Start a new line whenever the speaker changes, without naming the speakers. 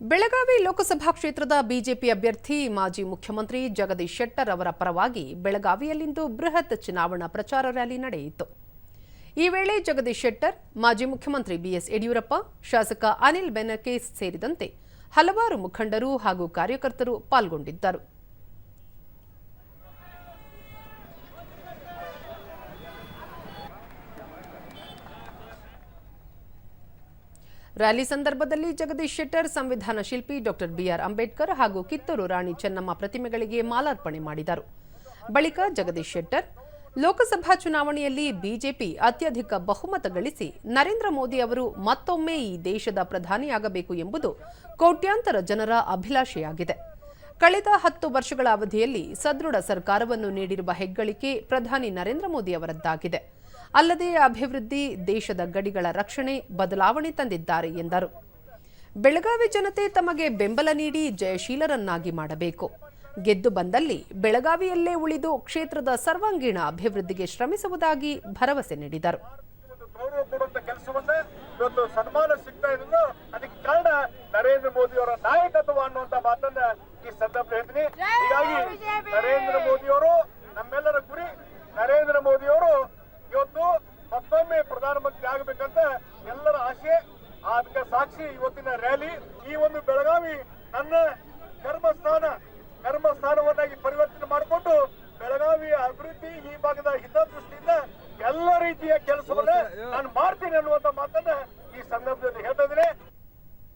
ಬೆಳಗಾವಿ ಲೋಕಸಭಾ ಕ್ಷೇತ್ರದ ಬಿಜೆಪಿ ಅಭ್ಯರ್ಥಿ ಮಾಜಿ ಮುಖ್ಯಮಂತ್ರಿ ಜಗದೀಶ್ ಶೆಟ್ಟರ್ ಅವರ ಪರವಾಗಿ ಬೆಳಗಾವಿಯಲ್ಲಿಂದು ಬೃಹತ್ ಚುನಾವಣಾ ಪ್ರಚಾರ ರ್ಯಾಲಿ ನಡೆಯಿತು. ಈ ವೇಳೆ ಜಗದೀಶ್ ಶೆಟ್ಟರ್, ಮಾಜಿ ಮುಖ್ಯಮಂತ್ರಿ ಬಿಎಸ್ ಯಡಿಯೂರಪ್ಪ, ಶಾಸಕ ಅನಿಲ್ ಬೆನಕೇಸ್ ಸೇರಿದಂತೆ ಹಲವಾರು ಮುಖಂಡರು ಹಾಗೂ ಕಾರ್ಯಕರ್ತರು ಪಾಲ್ಗೊಂಡಿದ್ದರು. ರ್ಯಾಲಿ ಸಂದರ್ಭದಲ್ಲಿ ಜಗದೀಶ್ ಶೆಟ್ಟರ್, ಸಂವಿಧಾನ ಶಿಲ್ಪಿ ಡಾಕ್ಟರ್ ಬಿಆರ್ ಅಂಬೇಡ್ಕರ್ ಹಾಗೂ ಕಿತ್ತೂರು ರಾಣಿ ಚೆನ್ನಮ್ಮ ಪ್ರತಿಮೆಗಳಿಗೆ ಮಾಲಾರ್ಪಣೆ ಮಾಡಿದರು. ಬಳಿಕ ಜಗದೀಶ್ ಶೆಟ್ಟರ್, ಲೋಕಸಭಾ ಚುನಾವಣೆಯಲ್ಲಿ ಬಿಜೆಪಿ ಅತ್ಯಧಿಕ ಬಹುಮತ ಗಳಿಸಿ ನರೇಂದ್ರ ಮೋದಿ ಅವರು ಮತ್ತೊಮ್ಮೆ ಈ ದೇಶದ ಪ್ರಧಾನಿಯಾಗಬೇಕು ಎಂಬುದು ಕೋಟ್ಯಾಂತರ ಜನರ ಅಭಿಲಾಷೆಯಾಗಿದೆ. ಕಳೆದ ಹತ್ತು ವರ್ಷಗಳ ಅವಧಿಯಲ್ಲಿ ಸದೃಢ ಸರ್ಕಾರವನ್ನು ನೀಡಿರುವ ಹೆಗ್ಗಳಿಕೆ ಪ್ರಧಾನಿ ನರೇಂದ್ರ ಮೋದಿ ಅವರದ್ದಾಗಿದೆ. ಅಲ್ಲದೆ ಅಭಿವೃದ್ಧಿ ದೇಶದ ಗಡಿಗಳ ರಕ್ಷಣೆ, ಬದಲಾವಣೆ ತಂದಿದ್ದಾರೆ ಎಂದರು. ಬೆಳಗಾವಿ ಜನತೆ ತಮಗೆ ಬೆಂಬಲ ನೀಡಿ ಜಯಶೀಲರನ್ನಾಗಿ ಮಾಡಬೇಕು. ಗೆದ್ದು ಬಂದಲ್ಲಿ ಬೆಳಗಾವಿಯಲ್ಲೇ ಉಳಿದು ಕ್ಷೇತ್ರದ ಸರ್ವಾಂಗೀಣ ಅಭಿವೃದ್ಧಿಗೆ ಶ್ರಮಿಸುವುದಾಗಿ ಭರವಸೆ ನೀಡಿದರು.
ಸನ್ಮಾನ ಸಿಗ್ತಾ ಇದ್ರು ಅದಕ್ಕೆ ಕಾರಣ ನರೇಂದ್ರ ಮೋದಿ ಅವರ ನಾಯಕತ್ವ ಅನ್ನುವಂತ ಮಾತನ್ನ ಈ ಸಂದರ್ಭ ಹೇಳ್ತೀನಿ. ಪ್ರಧಾನಮಂತ್ರಿ ಆಗಬೇಕಂತ ಎಲ್ಲರ ಆಶೆ ಅದಕ್ಕೆ ಸಾಕ್ಷಿ ಇವತ್ತಿನ ರ್ಯಾಲಿ. ಈ ಒಂದು ಬೆಳಗಾವಿ ನನ್ನ ಕರ್ಮಸ್ಥಾನ ಕರ್ಮಸ್ಥಾನವನ್ನಾಗಿ ಪರಿವರ್ತನೆ ಮಾಡಿಕೊಂಡು ಬೆಳಗಾವಿಯ ಅಭಿವೃದ್ಧಿ ಈ ಭಾಗದ ಹಿತದೃಷ್ಟಿಯಿಂದ ಎಲ್ಲ ರೀತಿಯ ಕೆಲಸವನ್ನ ನಾನು ಮಾಡ್ತೀನಿ ಅನ್ನುವಂತ ಮಾತನ್ನ ಈ ಸಂದರ್ಭದಲ್ಲಿ